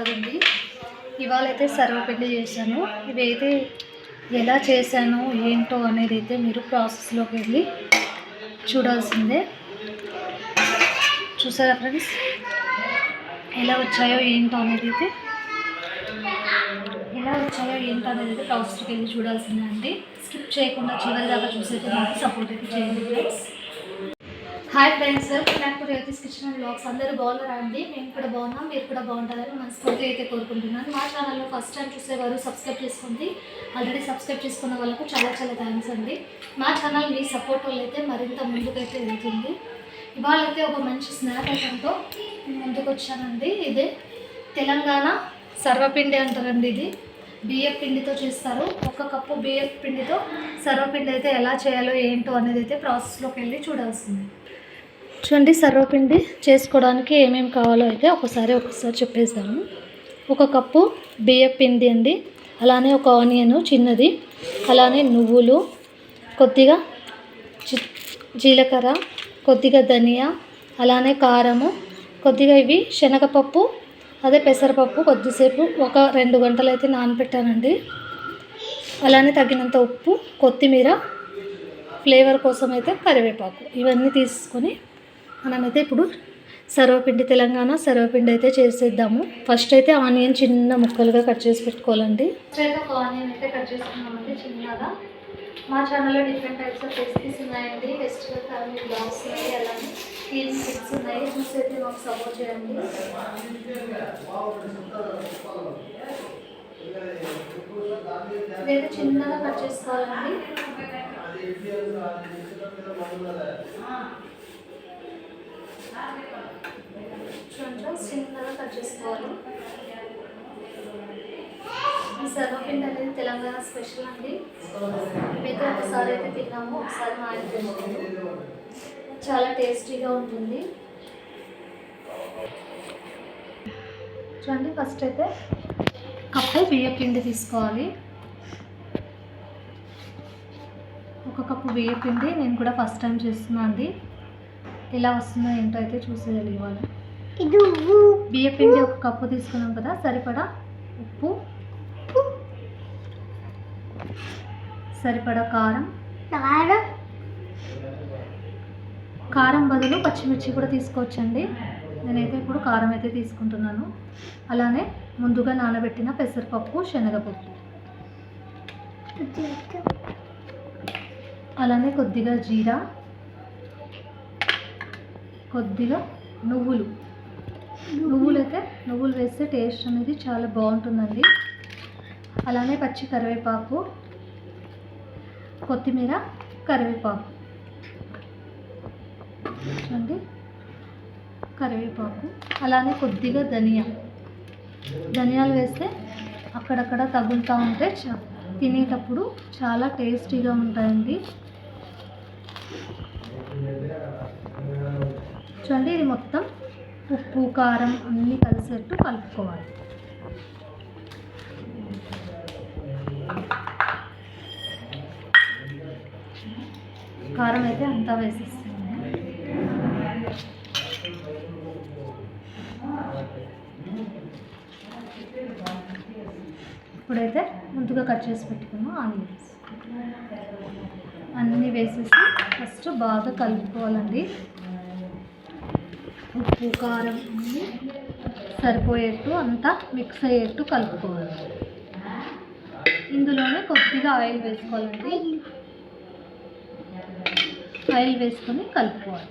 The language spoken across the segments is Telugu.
కాదండి. ఇవాళ అయితే సర్వపిండి చేశాను. ఇవి అయితే ఎలా చేశాను ఏంటో అనేది అయితే మీరు ప్రాసెస్లోకి వెళ్ళి చూడాల్సిందే. చూసారా ఫ్రెండ్స్? ఎలా వచ్చాయో ఏంటో అనేది అయితే ఎలా వచ్చాయో ఏంటో అనేది అయితే ప్రాసెస్కి వెళ్ళి చూడాల్సిందే అండి. స్కిప్ చేయకుండా చివరి దాకా చూసైతే మాకు సపోర్ట్ అయితే చేయండి friends. Hi friends welcome back to Revathi's kitchen and blogs అందరూ బాగున్నారా అండి? మేము కూడా బాగున్నాం మీరు కూడా బాగుంటారని మనస్ఫూర్తిగా అయితే కోరుకుంటున్నాను. మా ఛానల్లో ఫస్ట్ టైం చూసేవారు సబ్స్క్రైబ్ చేసుకోండి. ఆల్రెడీ సబ్స్క్రైబ్ చేసుకున్న వాళ్ళకు చాలా చాలా థ్యాంక్స్ అండి. మా ఛానల్ మీ సపోర్ట్ వల్ల అయితే మరింత ముందుకైతే వెళ్తుంది. ఇవాళ అయితే ఒక మంచి స్నాక్ ఐటెంతో ముందుకు వచ్చానండి. ఇది తెలంగాణ సర్వపిండి అంటారండి ఇది. బియ్యం పిండితో చేస్తారు. ఒక కప్పు బియ్యం పిండితో సర్వపిండి అయితే ఎలా చేయాలో ఏంటో అనేది అయితే ప్రాసెస్లోకి వెళ్ళి చూడాల్సింది. చూడండి సర్వపిండి చేసుకోవడానికి ఏమేమి కావాలో అయితే ఒకసారి ఒకసారి చెప్పేస్తాము ఒక కప్పు బియ్యం పిండి అండి అలానే ఒక ఆనియన్ చిన్నది అలానే నువ్వులు కొద్దిగా జీలకర్ర కొద్దిగా ధనియా అలానే కారము కొద్దిగా ఇవి శనగపప్పు అదే పెసరపప్పు కొద్దిసేపు ఒక రెండు గంటలు అయితే నానబెట్టానండి అలానే తగినంత ఉప్పు కొత్తిమీర ఫ్లేవర్ కోసం అయితే కరివేపాకు ఇవన్నీ తీసుకొని మనమైతే ఇప్పుడు సర్వపిండి తెలంగాణ సర్వపిండి అయితే చేసేద్దాము. ఫస్ట్ అయితే ఆనియన్ చిన్న ముక్కలుగా కట్ చేసి పెట్టుకోవాలండి. ఫస్ట్ అయితే ఒక ఆనియన్ అయితే కట్ చేసుకున్నామండి చిన్నగా. మా ఛానల్లో డిఫరెంట్ టైప్స్ ఆఫ్ రెసిపీస్ ఉన్నాయండి. ఫెస్టివల్ ఫ్యామిలీ బ్లాగ్స్ ఉన్నాయి అలానే క్లీన్ ఉన్నాయి. చూసి అయితే మాకు సపోర్ట్ చేయండి ఇదైతే చిన్నగా కట్ చేసుకోవాలండి. చూడండి చిన్నగా కట్ చేసుకోవాలి. ఈ సర్వపిండి అనేది తెలంగాణ స్పెషల్ అండి. మేమైతే ఒకసారి అయితే తిన్నాము ఒకసారి మా ఆయన తిన్నాము చాలా టేస్టీగా ఉంటుంది. చూడండి ఫస్ట్ అయితే కప్పు బియ్య పిండి తీసుకోవాలి. ఒక కప్పు బియ్య పిండి నేను కూడా ఫస్ట్ టైం చేస్తున్నాను అండి ఎలా వస్తుందో ఏంటో అయితే చూసేయాలి ఇవాళ. బియ్య పిండి ఒక కప్పు తీసుకున్నాం కదా సరిపడా ఉప్పు? సరిపడా కారం? కారం. బదులు పచ్చిమిర్చి కూడా తీసుకోవచ్చండి. నేనైతే ఇప్పుడు కారం అయితే తీసుకుంటున్నాను. అలానే ముందుగా నానబెట్టిన పెసరపప్పు శనగపప్పు. అలానే కొద్దిగా జీరా కొద్దిగా నువ్వులు. నువ్వులు అయితే నువ్వులు వేస్తే టేస్ట్ అనేది చాలా బాగుంటుందండి. అలానే పచ్చి కరివేపాకు కొత్తిమీర కరివేపాకు. చూడండి. కరివేపాకు. అలానే కొద్దిగా ధనియా. ధనియాలు వేస్తే అక్కడక్కడ తగులుతూ ఉంటే చా తినేటప్పుడు చాలా టేస్టీగా ఉంటాయండి. చూడండి ఇది మొత్తం ఉప్పు కారం అన్నీ కలిసేట్టు కలుపుకోవాలి. కారం అయితే అంతా వేసేస్తాను ఇప్పుడైతే ముందుగా కట్ చేసి పెట్టుకున్నాం ఆనియన్స్. అన్నీ వేసేసి ఫస్ట్ బాగా కలుపుకోవాలండి. ఉప్పు కారం అన్నీ సరిపోయేట్టు అంతా మిక్స్ అయ్యేట్టు కలుపుకోవాలి. ఇందులోనే కొద్దిగా ఆయిల్ వేసుకోవాలండి. ఆయిల్ వేసుకొని కలుపుకోవాలి.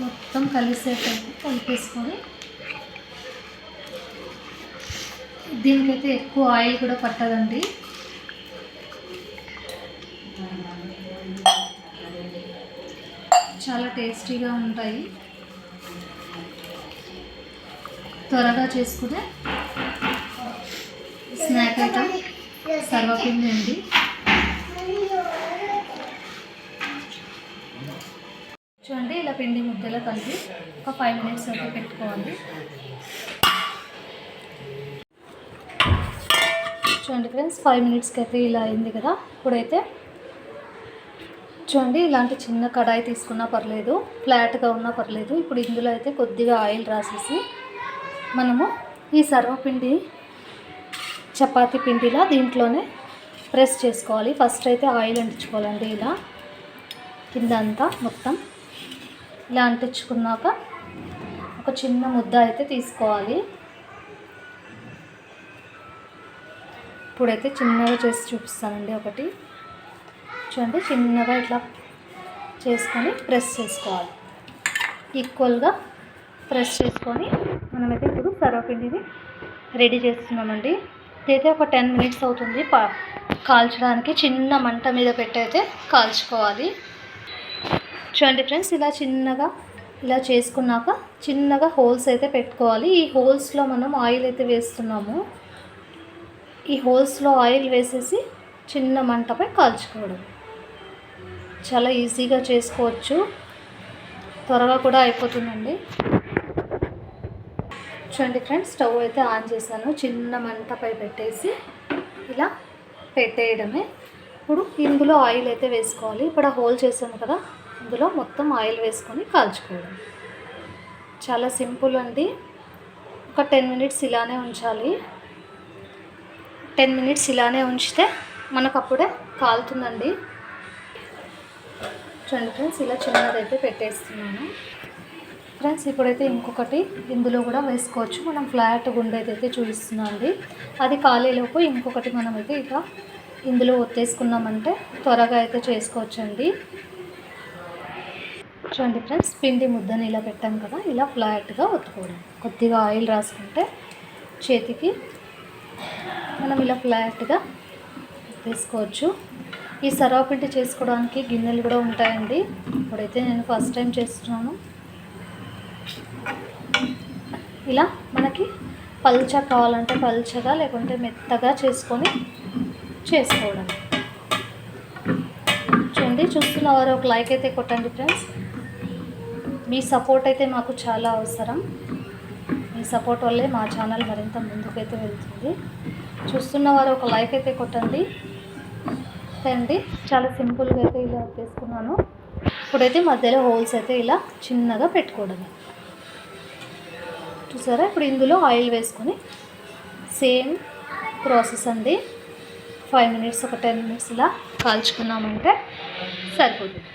మొత్తం కలిసేటట్టు కలిపేసుకొని దీనికైతే ఎక్కువ ఆయిల్ కూడా పట్టదండి. చాలా టేస్టీగా ఉంటాయి. త్వరగా చేసుకునే స్నాక్ ఐటమ్ సర్వపిండి అండి. చూడండి ఇలా పిండి ముద్దలో కలిపి ఒక ఫైవ్ మినిట్స్ అయితే పెట్టుకోవాలి. చూడండి ఫ్రెండ్స్ ఫైవ్ మినిట్స్కి అయితే ఇలా అయింది కదా. ఇప్పుడైతే చూడండి ఇలాంటి చిన్న కడాయి తీసుకున్నా పర్లేదు ఫ్లాట్గా ఉన్నా పర్లేదు. ఇప్పుడు ఇందులో అయితే కొద్దిగా ఆయిల్ రాసేసి మనము ఈ సర్వపిండి చపాతి పిండిలా దీంట్లోనే ప్రెస్ చేసుకోవాలి. ఫస్ట్ అయితే ఆయిల్ అంటించుకోవాలండి ఇలా. కింద అంతా మొత్తం ఇలా అంటించుకున్నాక ఒక చిన్న ముద్ద అయితే తీసుకోవాలి. ఇప్పుడైతే చిన్నగా చేసి చూపిస్తానండి ఒకటి. చూడండి చిన్నగా ఇట్లా చేసుకొని ప్రెస్ చేసుకోవాలి. ఈక్వల్గా ప్రెస్ చేసుకొని మనమైతే ఇప్పుడు సర్వపిండిని రెడీ చేస్తున్నామండి. ఇదైతే ఒక టెన్ మినిట్స్ అవుతుంది పా కాల్చడానికి. చిన్న మంట మీద పెట్టయితే కాల్చుకోవాలి. చూడండి ఫ్రెండ్స్ ఇలా చిన్నగా ఇలా చేసుకున్నాక చిన్నగా హోల్స్ అయితే పెట్టుకోవాలి. ఈ హోల్స్లో మనం ఆయిల్ అయితే వేస్తున్నాము. ఈ హోల్స్లో ఆయిల్ వేసేసి చిన్న మంటపై కాల్చుకోవడం. చాలా ఈజీగా చేసుకోవచ్చు. త్వరగా కూడా అయిపోతుందండి. చూడండి ఫ్రెండ్స్ స్టవ్ అయితే ఆన్ చేశాను. చిన్న మంటపై పెట్టేసి ఇలా పెట్టేయడమే. ఇప్పుడు ఇందులో ఆయిల్ అయితే వేసుకోవాలి. ఇప్పుడు ఆ హోల్ చేసాము కదా ఇందులో మొత్తం ఆయిల్ వేసుకొని కాల్చుకోవడం. చాలా సింపుల్ అండి. ఒక టెన్ మినిట్స్ ఇలానే ఉంచాలి. టెన్ మినిట్స్ ఇలానే ఉంచితే మనకు అప్పుడే కాలుతుందండి. చూడండి ఫ్రెండ్స్ ఇలా చిన్నదైతే పెట్టేస్తున్నాను. ఫ్రెండ్స్ ఇప్పుడైతే ఇంకొకటి ఇందులో కూడా వేసుకోవచ్చు. మనం ఫ్లాట్ గుండేది అయితే చూపిస్తున్నాం అండి అది కాలేలోపు ఇంకొకటి మనమైతే ఇక ఇందులో ఒత్తేసుకున్నామంటే త్వరగా అయితే చేసుకోవచ్చండి. చూడండి ఫ్రెండ్స్ పిండి ముద్దని ఇలా పెట్టాం కదా ఇలా ఫ్లాట్గా ఒత్తుకోవడం. కొద్దిగా ఆయిల్ రాసుకుంటే చేతికి మనం ఇలా ఫ్లాట్గా తీసుకోవచ్చు ఈ సరాపిండి చేసుకోవడానికి గిన్నెలు కూడా ఉంటాయండి. ఇప్పుడైతే నేను ఫస్ట్ టైం చేస్తున్నాను. ఇలా మనకి పల్చ కావాలంటే పల్చగా లేకుంటే మెత్తగా చేసుకొని చేసుకోవడం. చూడండి చూస్తున్న వారు ఒక లైక్ అయితే కొట్టండి ఫ్రెండ్స్ మీ సపోర్ట్ అయితే మాకు చాలా అవసరం. మీ సపోర్ట్ వల్లే మా ఛానల్ మరింత ముందుకైతే వెళ్తుంది. చూస్తున్న వారు ఒక లైక్ అయితే కొట్టండి. అండి చాలా సింపుల్గా అయితే ఇలా తీసుకున్నాను ఇప్పుడైతే మధ్యలో హోల్స్ అయితే ఇలా చిన్నగా పెట్టుకోవడమే. చూసారా? ఇప్పుడు ఇందులో ఆయిల్ వేసుకొని సేమ్ ప్రాసెస్ అండి. ఫైవ్ మినిట్స్ ఒక టెన్ మినిట్స్ ఇలా కాల్చుకున్నామంటే సరిపోతుంది.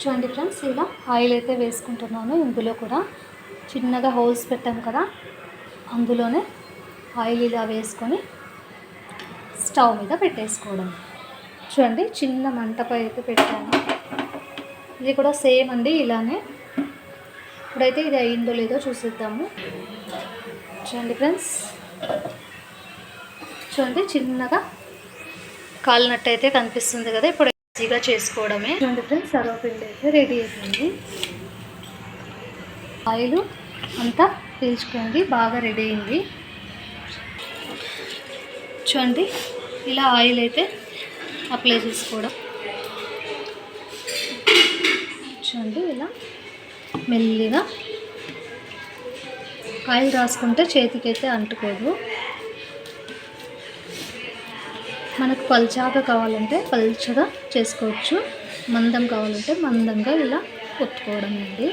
చూడండి ఫ్రెండ్స్ ఇలా ఆయిల్ అయితే వేసుకుంటున్నాను ఇందులో కూడా. చిన్నగా హోల్స్ పెట్టాం కదా అందులోనే ఆయిల్ ఇలా వేసుకొని స్టవ్ మీద పెట్టేసుకోవడం. చూడండి చిన్న మంటపై అయితే పెట్టాను. ఇది కూడా సేమ్ అండి ఇలానే. ఇప్పుడైతే ఇది అయిందో లేదో చూసిద్దాము. చూడండి ఫ్రెండ్స్. చూడండి చిన్నగా కాలినట్టు అయితే కనిపిస్తుంది కదా ఇప్పుడు ఈజీగా చేసుకోవడమే. చూడండి ఫ్రెండ్స్ సర్వపిండి అయితే రెడీ అయిపోయింది. ఆయిల్ అంతా పీల్చుకోండి బాగా రెడీ అయింది. చూడండి ఇలా ఆయిల్ అయితే అప్లై చేసుకోవడం. చూడండి ఇలా మెల్లిగా ఆయిల్ రాసుకుంటే చేతికైతే అంటుకోదు. మనకు పల్చాగా కావాలంటే పల్చగా చేసుకోవచ్చు. మందం కావాలంటే మందంగా ఇలా ఒత్తుకోవడం అండి.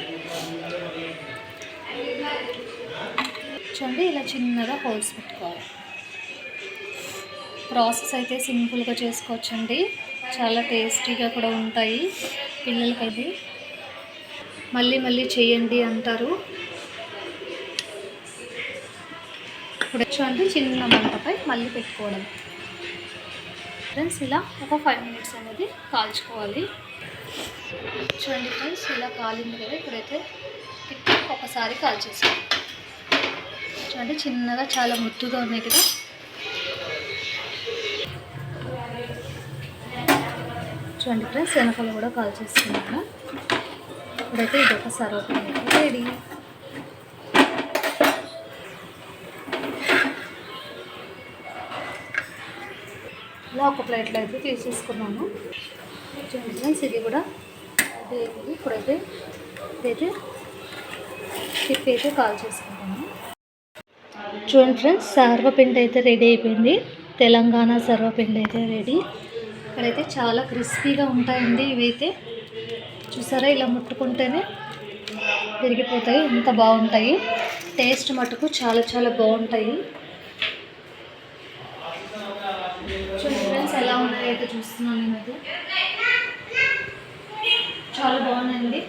చూడండి ఇలా చిన్నగా హోల్స్ పెట్టుకోవాలి. ప్రాసెస్ అయితే సింపుల్గా చేసుకోవచ్చండి. చాలా టేస్టీగా కూడా ఉంటాయి పిల్లలకి మళ్ళీ మళ్ళీ చేయండి అంటారు. ఇప్పుడు చూడండి చిన్న మంటపై మళ్ళీ పెట్టుకోవడం. ఫ్రెండ్స్ ఇలా ఒక ఫైవ్ మినిట్స్ అనేది కాల్చుకోవాలి. చూడండి ఫ్రెండ్స్ ఇలా కాలింది కదా ఇప్పుడైతే ఒకసారి కాల్చేసాం అంటే చిన్నగా చాలా ముద్దుగా ఉన్నాయి కదా. చూడండి ఫ్రెండ్స్ వెనకాల కూడా కాల్ చేస్తున్నాను. ఇప్పుడైతే ఇది ఒక సర్వ్ రెడీ ఇలా ఒక ప్లేట్లో అయితే తీసేసుకున్నాను. చూడండి ఫ్రెండ్స్ ఇది కూడా ఇది ఇప్పుడైతే ఇదైతే తిప్పి అయితే కాల్ చేసుకుంటాను. చూడండి ఫ్రెండ్స్ సర్వపిండి అయితే రెడీ అయిపోయింది. తెలంగాణ సర్వపిండి అయితే రెడీ ఇక్కడైతే చాలా క్రిస్పీగా ఉంటాయండి ఇవైతే. చూసారా ఇలా ముట్టుకుంటేనే విరిగిపోతాయి ఎంత బాగుంటాయి. టేస్ట్ మటుకు చాలా చాలా బాగుంటాయి. చూడండి ఫ్రెండ్స్ ఎలా ఉన్నాయో అయితే చూస్తున్నాను నేనైతే. చాలా బాగున్నాయండి.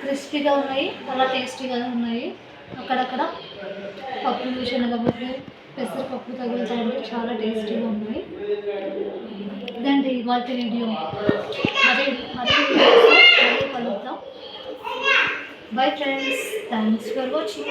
క్రిస్పీగా ఉన్నాయి చాలా టేస్టీగా ఉన్నాయి. అక్కడక్కడ పప్పులు శనగపప్పు పెసరపప్పు తగులుతూ ఉంటే చాలా టేస్టీగా ఉన్నాయి. ఇదండి ఇవాళ వీడియో. మరీ మరీ మళ్ళీ కలుద్దాం. Bye friends thanks for watching